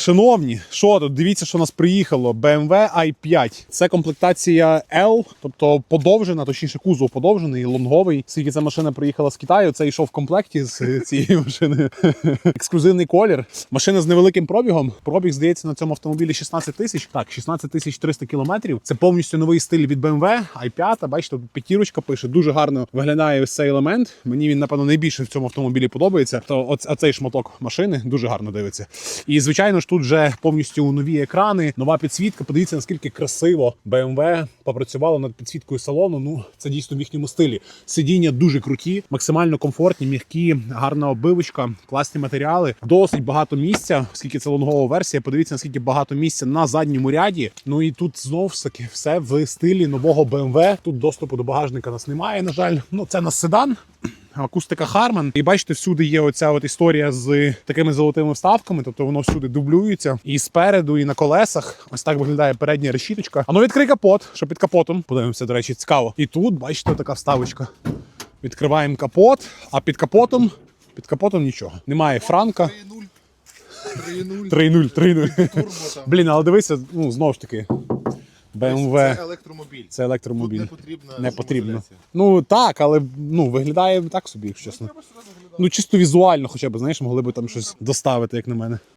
шановні, що тут? Дивіться, що у нас приїхало. BMW i5. Це комплектація L, тобто подовжена, точніше, кузов подовжений, лонговий. Скільки ця машина приїхала з Китаю, це йшов в комплекті з цієї машини. Ексклюзивний колір. Машина з невеликим пробігом. Пробіг, здається, на цьому автомобілі 16 тисяч. Так, 16 тисяч 300 кілометрів. Це повністю новий стиль від BMW. i5, бачите, п'ятірочка пише. Дуже гарно виглядає ось цей елемент. Мені він, напевно, найбільше в цьому автомобілі подобається. То оцей шматок машини дуже гарно дивиться. І звичайно ж, тут вже повністю нові екрани, нова підсвітка. Подивіться, наскільки красиво BMW попрацювало над підсвіткою салону. Ну це дійсно в їхньому стилі. Сидіння дуже круті, максимально комфортні, м'які, гарна обивочка, класні матеріали. Досить багато місця, оскільки це лонгова версія. Подивіться, наскільки багато місця на задньому ряді. Ну і тут знову ж таки все в стилі нового BMW. Тут доступу до багажника нас немає. На жаль, ну це на седан. Акустика Harman. І бачите, всюди є оця от історія з такими золотими вставками, тобто воно всюди дублюється. І спереду, і на колесах. Ось так виглядає передня решіточка. А ну відкрий капот, що під капотом. Подивимося, до речі, цікаво. І тут, бачите, така вставочка. Відкриваємо капот, а під капотом. Під капотом нічого. Немає франка. 3.0, 3.0, 3-0, 3-0. турбо там. Блін, але дивися, ну знову ж таки. BMW. Це електромобіль. Це електромобіль. Тут не потрібна Не потрібно. Ну так, але ну виглядає так собі, якщо чесно. Сразу виглядати. Ну чисто візуально, хоча б знаєш, могли б там щось доставити, як на мене.